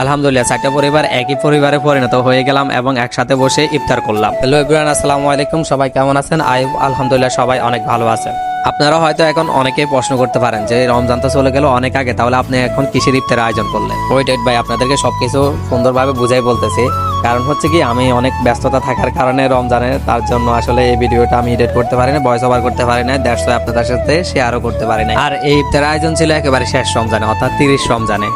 আলহামদুলিল্লাহ, চারটা পরিবার একই পরিবারে পরিণত হয়ে গেলাম এবং একসাথে বসে ইফতার করলাম। হ্যালো এভরিওয়ান, আসসালামু আলাইকুম। সবাই কেমন আছেন? আই আলহামদুলিল্লাহ, সবাই অনেক ভালো আছেন। আপনারা হয়তো এখন অনেকেই প্রশ্ন করতে পারেন যে, রমজান তো চলে গেল অনেক আগে, তাহলে আপনি এখন কিসের ইফতারের আয়োজন করলেন? ওই ওয়েট ভাই, আপনাদেরকে সবকিছু সুন্দরভাবে বুঝাই বলতেছি। কারণ হচ্ছে কি, আমি অনেক ব্যস্ততা থাকার কারণে রমজানে তার জন্য আসলে এই ভিডিওটা আমি এডিট করতে পারি না ভয়েস ওভার করতে পারি না ওয়াই আপনাদের সাথে শেয়ারও করতে পারি না আর এই ইফতারের আয়োজন ছিল একেবারে শেষ রমজানে, অর্থাৎ তিরিশ রমজানে,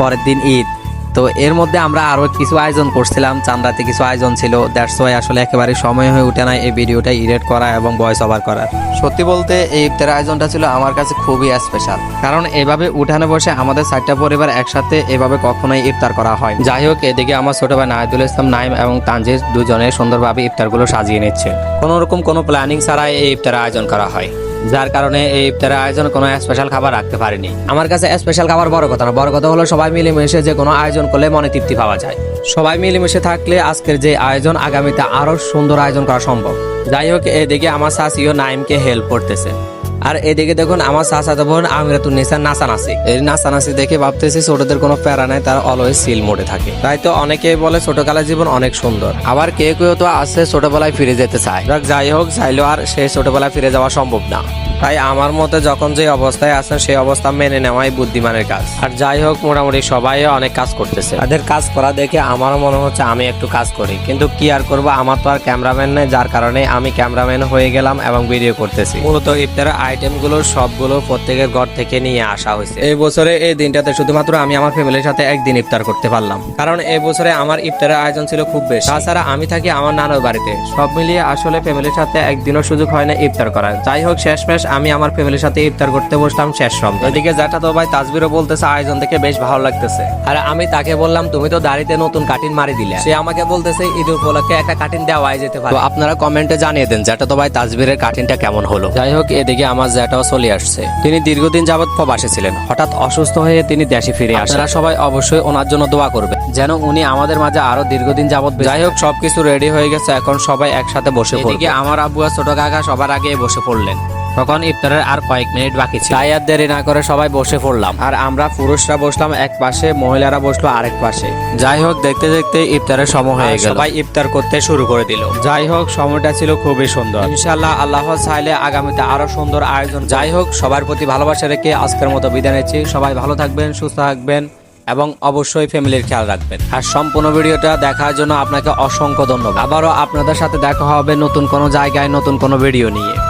পরের দিন ঈদ। তো এর মধ্যে আমরা আরও কিছু আয়োজন করছিলাম, চান্দাতে কিছু আয়োজন ছিল। দ্যাটস ওয়াই আসলে একেবারে সময় হয়ে ওঠে না এই ভিডিওটা এডিট করা এবং ভয়েস ওভার করার। সত্যি বলতে এই ইফতারের আয়োজনটা ছিল আমার কাছে খুবই স্পেশাল কারণ এভাবে উঠানে বসে আমাদের চারটা পরিবার একসাথে এভাবে কখনোই ইফতার করা হয়। যাই হোক, এদিকে আমার ছোট ভাই নাহিদুল ইসলাম, নাইম এবং তানজির দুজনে সুন্দরভাবে ইফতারগুলো সাজিয়ে নিচ্ছে। কোনো রকম কোনো প্ল্যানিং ছাড়াই এই ইফতারের আয়োজন করা হয়। যার কারণে এই ইফতারের আয়োজন কোনো স্পেশাল খাবার রাখতে পারেনি। আমার কাছে স্পেশাল খাবার বড় কথা না। বড় কথা হলো সবাই মিলেমিশে যে কোনো আয়োজন করলে মনে তৃপ্তি পাওয়া যায়। সবাই মিলেমিশে থাকলে আজকের যে আয়োজন, আগামীতে আরও সুন্দর আয়োজন করা সম্ভব। যাই হোক, এদিকে আমার শাসিও নাইমকে হেল্প করতেছে। আর এদিকে দেখুন আমার চাচাতো বোন আমিরাতুন নেসা এই নাচানাচি দেখে ভাবতেছি ছোটদের কোনো প্যারা নাই, তারা অলওয়েজ সিল মোডে থাকে। তাই তো অনেকেই বলে ছোটকালের জীবন অনেক সুন্দর। আবার কেউ কেউ তো আছে ছোটবেলায় ফিরে যেতে চায়। যাই হোক, চাইলেও আর সে ছোটবেলায় ফিরে যাওয়া সম্ভব না। তাই আমার মতে যখন যে অবস্থায় আছেন সেই অবস্থা মেনে নেওয়াই বুদ্ধিমানের কাজ। আর যাই হোক মোটামুটি সবাই অনেক কাজ করতেছে। তাদের কাজ করা দেখে আমারও মনে হচ্ছে আমি একটু কাজ করি। কিন্তু কি আর করব আমার তো আর ক্যামেরাম্যান নেই যার কারণে আমি ক্যামেরাম্যান হয়ে গেলাম এবং ভিডিও করতেছি। মূলত ইফতারের আইটেমগুলো সবগুলো প্রত্যেকের ঘর থেকে নিয়ে আসা হয়েছে। এই বছরে এই দিনটাতে শুধুমাত্র আমি আমার ফ্যামিলির সাথে একদিন ইফতার করতে পারলাম। কারণ এই বছরে আমার ইফতারের আয়োজন ছিল খুব বেশি। তাছাড়া আমি থাকি আমার নানার বাড়িতে। সব মিলিয়ে আসলে ফ্যামিলির সাথে একদিনও সুযোগ হয় না ইফতার করার। যাই হোক শেষমেশ আমি আমার ফ্যামিলির সাথে ইফতার করতে বসলাম শেষ রম ওইদিকে যেটা তো ভাই তাজবিরও বলতেছে আয়োজন দেখে বেশ ভালো লাগতেছে। আর আমি তাকে বললাম তুমি তো দাড়িতে নতুন কাটিন মারি দিলে। সে আমাকে বলতেছে ঈদ উপলক্ষে একটা কাটিন দেওয়াই যেতে পারে। তো আপনারা কমেন্টে জানিয়ে দেন যেটা তো ভাই তাজবিরের কাটিনটা কেমন হলো। যাই হোক এদিকে আমার জ্যাটাও চলে আসছে। তিনি দীর্ঘদিন যাবৎ প্রবাসে ছিলেন। হঠাৎ অসুস্থ হয়ে তিনি দেশে ফিরে আসেন। আপনারা সবাই অবশ্যই ওনার জন্য দোয়া করবে যেন উনি আমাদের মাঝে আরও দীর্ঘদিন যাবৎ যাই হোক সবকিছু রেডি হয়ে গেছে এখন সবাই একসাথে বসে পড়বে। আমার আব্বু আর ছোট কাকা সবার আগে বসে পড়লেন। তখন ইফতারের আর কয়েক মিনিট বাকি ছিল। তাই আর দেরি না করে সবাই বসে পড়লাম। আর আমরা পুরুষরা বসলাম এক পাশে মহিলারা বসল আরেক পাশে। যাই হোক দেখতে দেখতে ইফতারের সময় হয়ে গেল। সবাই ইফতার করতে শুরু করে দিল। যাই হোক সময়টা ছিল খুবই সুন্দর। ইনশাল্লাহ আল্লাহ চাইলে আগামীতে আরও সুন্দর আয়োজন যাই হোক সবার প্রতি ভালোবাসা রেখে আজকের মতো বিদায় নিচ্ছি। সবাই ভালো থাকবেন সুস্থ থাকবেন এবং অবশ্যই ফ্যামিলির খেয়াল রাখবেন। আর সম্পূর্ণ ভিডিওটা দেখার জন্য আপনাকে অসংখ্য ধন্যবাদ। আবারও আপনাদের সাথে দেখা হবে নতুন কোনো জায়গায় নতুন কোনো ভিডিও নিয়ে।